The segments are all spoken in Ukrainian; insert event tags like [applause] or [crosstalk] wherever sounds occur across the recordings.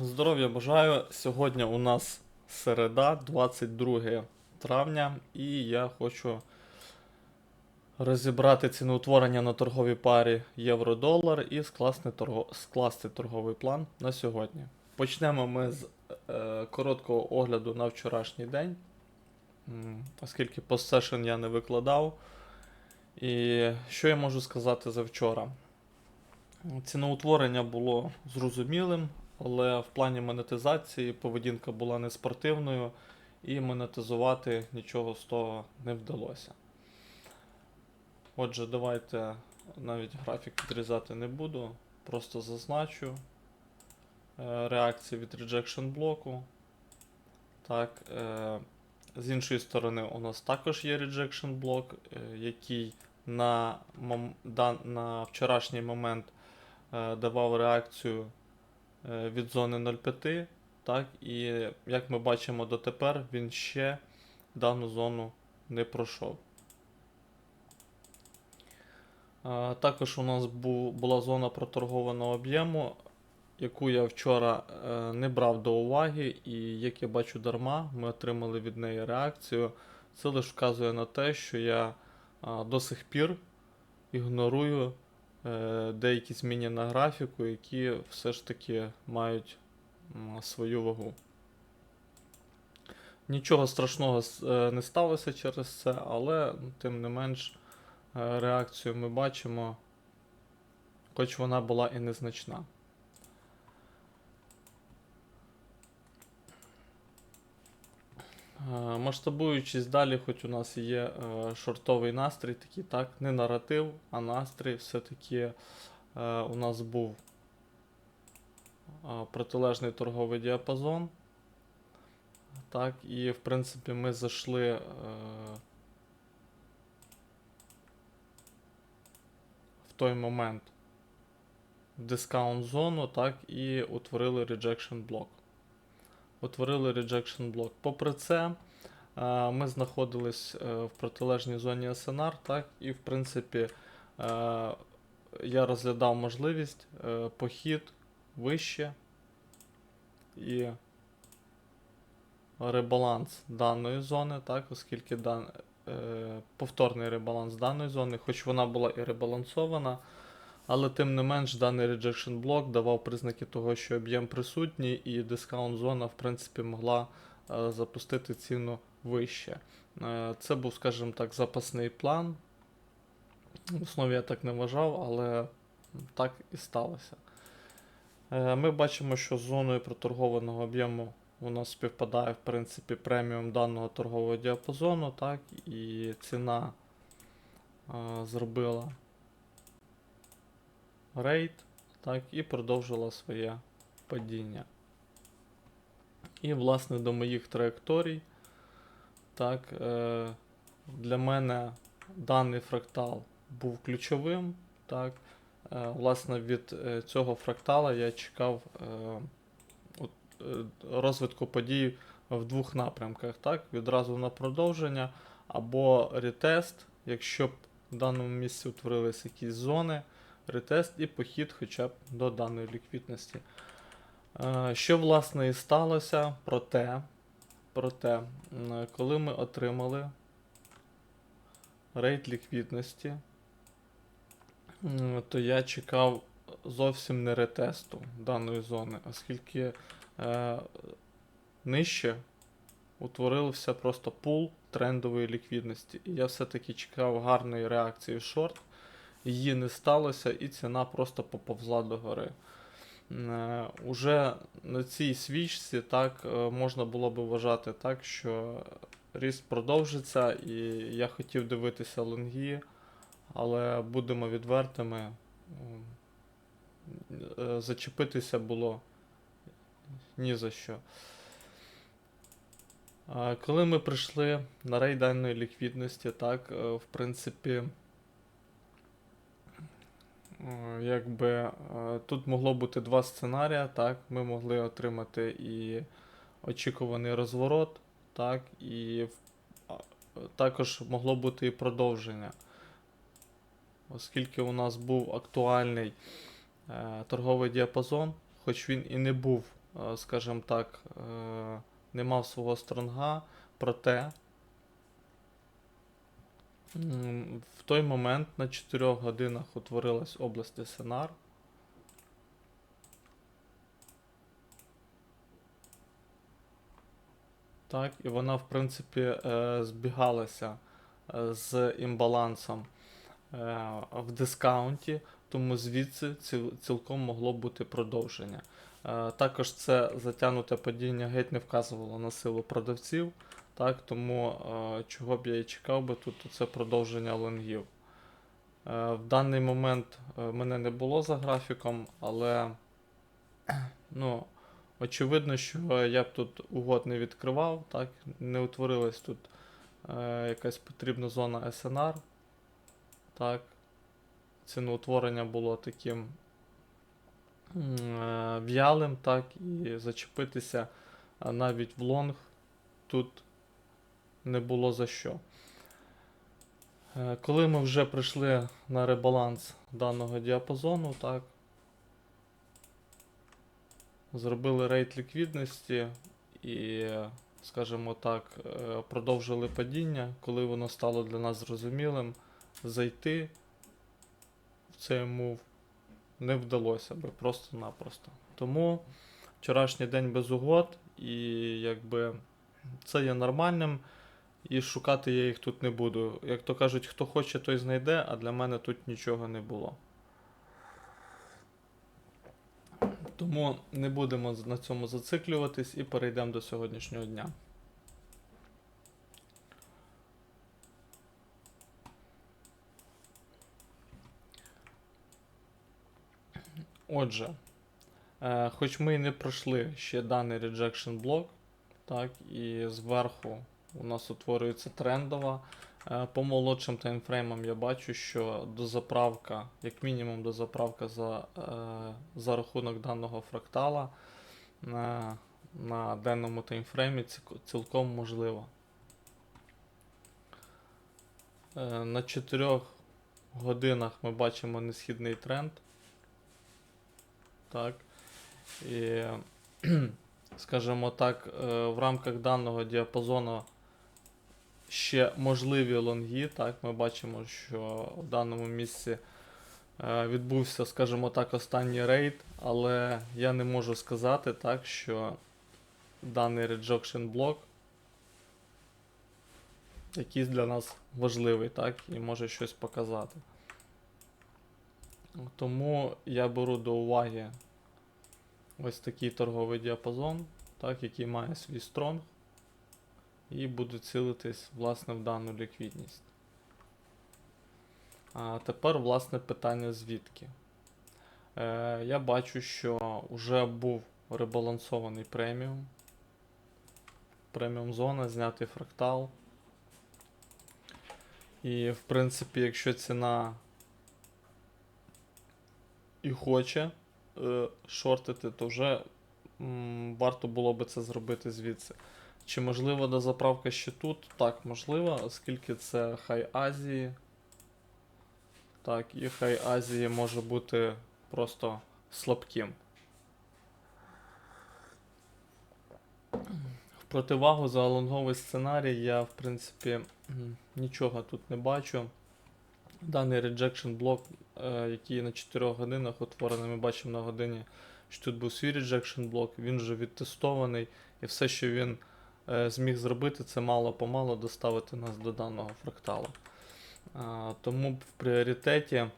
Здоров'я бажаю. Сьогодні у нас середа, 22 травня, і я хочу розібрати ціноутворення на торговій парі євро-долар і скласти, торго... скласти торговий план на сьогодні. Почнемо ми з е, короткого огляду на вчорашній день, оскільки постсешн я не викладав. І що я можу сказати за вчора? Ціноутворення було зрозумілим, але в плані монетизації поведінка була не спортивною, і монетизувати нічого з того не вдалося. Отже, давайте навіть графік відрізати не буду, просто зазначу е, реакції від rejection блоку. Так, е, з іншої сторони, у нас також є rejection блок, е, який на, на вчорашній момент давав реакцію від зони 0,5. Так, і як ми бачимо дотепер, він ще дану зону не пройшов. Е, Також у нас бу- була зона проторгованого об'єму, яку я вчора е, не брав до уваги, і як я бачу дарма, ми отримали від неї реакцію. Це лише вказує на те, що я до сих пір ігнорую е, деякі зміни на графіку, які все ж таки мають свою вагу. Нічого страшного е, не сталося через це, але тим не менш е, реакцію ми бачимо, хоч вона була і незначна. Масштабуючись далі, хоч у нас є е, шортовий настрій, такий так, не наратив, а настрій все-таки е, у нас був е, протилежний торговий діапазон. Так, і в принципі ми зайшли е, той момент в дискаунт зону, так, і утворили rejection блок утворили rejection блок. Попри це, е, ми знаходились е, в протилежній зоні SNR, так, і в принципі е, я розглядав можливість похід вище і ребаланс даної зони, так, оскільки дан, повторний ребаланс даної зони, хоч вона була і ребалансована, але тим не менш даний rejection блок давав признаки того, що об'єм присутній, і дискаунт зона, в принципі, могла е, запустити ціну вище. Е, це був, скажімо так, запасний план. В основі я так не вважав, але так і сталося. Е, ми бачимо, що з зоною проторгованого об'єму у нас співпадає, в принципі, преміум даного торгового діапазону, так, і ціна зробила рейд, так, і продовжила своє падіння. І, власне, до моїх траєкторій. Так, е, для мене даний фрактал був ключовим. Так, е, власне, від е, цього фрактала я чекав е, е, розвитку подій в двох напрямках. Так, відразу на продовження або ретест, якщо б в даному місці утворились якісь зони ретест і похід хоча б до даної ліквідності. Е, Що власне і сталося, проте, проте, коли ми отримали рейд ліквідності, то я чекав зовсім не ретесту даної зони, оскільки е, нижче утворився просто пул трендової ліквідності. І я все-таки чекав гарної реакції в шорт її не сталося, і ціна просто поповзла догори. Е, Уже на цій свічці так е, можна було би вважати так, що ріст продовжиться, і я хотів дивитися лонги, але будемо відвертими. е, Зачепитися було ні за що. Коли ми прийшли на рейд даної ліквідності, так, в принципі, Якби е, тут могло бути два сценарії, так. Ми могли отримати і очікуваний розворот, так, і е, також могло бути і продовження. Оскільки у нас був актуальний е, торговий діапазон, хоч він і не був е, скажімо так, е, не мав свого стронга, проте в той момент на 4 годинах утворилась область СНР. Так, і вона, в принципі, е, збігалася е, з імбалансом е, в дискаунті, тому звідси цілком могло бути продовження. Також це затягнуте падіння геть не вказувало на силу продавців, так, тому е, чого б я і чекав би тут, це продовження лонгів. Е, В даний момент е, мене не було за графіком, але ну, очевидно, що я б тут угод не відкривав, так, не утворилась тут якась потрібна зона SNR. Так, ціноутворення було таким е, в'ялим, так, і зачепитися навіть в лонг тут не було за що. Е, Коли ми вже прийшли на ребаланс даного діапазону, так, зробили рейд ліквідності і, скажімо так, е, продовжили падіння, коли воно стало для нас зрозумілим, зайти в цей мув не вдалося би просто-напросто. Тому вчорашній день без угод, і якби це є нормальним, і шукати я їх тут не буду. Як то кажуть, хто хоче, той знайде, а для мене тут нічого не було. Тому не будемо на цьому зациклюватись і перейдемо до сьогоднішнього дня. Отже, е, хоч ми і не пройшли ще даний rejection блок, так, і зверху у нас утворюється трендова. Е, По молодшим таймфреймам я бачу, що дозаправка, як мінімум дозаправка за, е, за рахунок даного фрактала на, на денному таймфреймі цілком можлива. Е, На 4 годинах ми бачимо несхідний тренд. Так. І, [clears throat] скажімо так, е, в рамках даного діапазону ще можливі лонги. Так, ми бачимо, що в даному місці е, відбувся, скажімо так, останній рейд, але я не можу сказати так, що даний rejection блок якийсь для нас важливий, так, і може щось показати. Тому я беру до уваги ось такий торговий діапазон, так, який має свій стронг, і буду цілитись власне в дану ліквідність. А тепер, власне, питання звідки. Е, я бачу, що вже був ребалансований преміум. Преміум зона, знятий фрактал. І, в принципі, якщо ціна і хоче е, шортити, то вже м, варто було би це зробити звідси. Чи можливо дозаправка ще тут? Так, можливо, оскільки це хай Азії. Так, і хай Азії може бути просто слабким. В противагу за лонговий сценарій я, в принципі, нічого тут не бачу. Даний rejection блок, е, який на 4 годинах утворений, ми бачимо на годині, що тут був свій rejection блок, він вже відтестований, і все, що він зміг зробити, це мало-помалу доставити нас до даного фрактала. А, тому в пріоритеті е,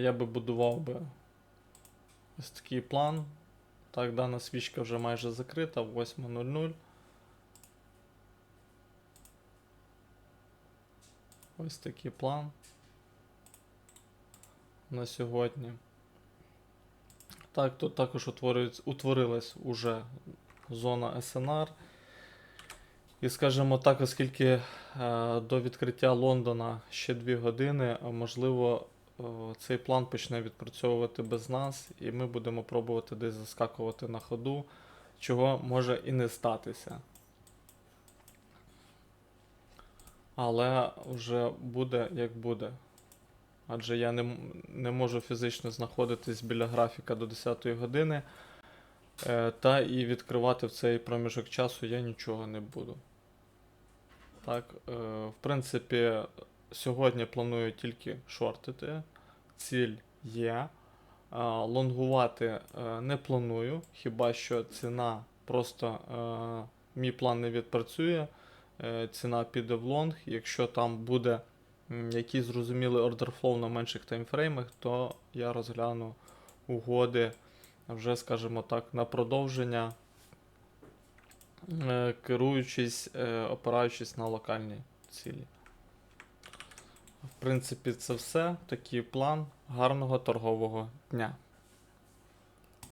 я би будував би ось такий план. Так, дана свічка вже майже закрита, 8.00. Ось такий план на сьогодні. Так, тут також утворилась уже зона СНР. І скажімо так, оскільки е, до відкриття Лондона ще 2 години, можливо, е, цей план почне відпрацьовувати без нас, і ми будемо пробувати десь заскакувати на ходу, чого може і не статися. Але вже буде як буде. Адже я не, не можу фізично знаходитись біля графіка до 10 години. Е, та і відкривати в цей проміжок часу я нічого не буду. Так, е, в принципі, сьогодні планую тільки шортити. Ціль є. Лонгувати е, не планую, хіба що ціна просто мій план не відпрацює. Ціна піде в лонг. Якщо там буде якийсь зрозумілий ордер флоу на менших таймфреймах, то я розгляну угоди вже, скажімо так, на продовження, е, керуючись, е, опираючись на локальні цілі. В принципі, це все. Такий план. Гарного торгового дня.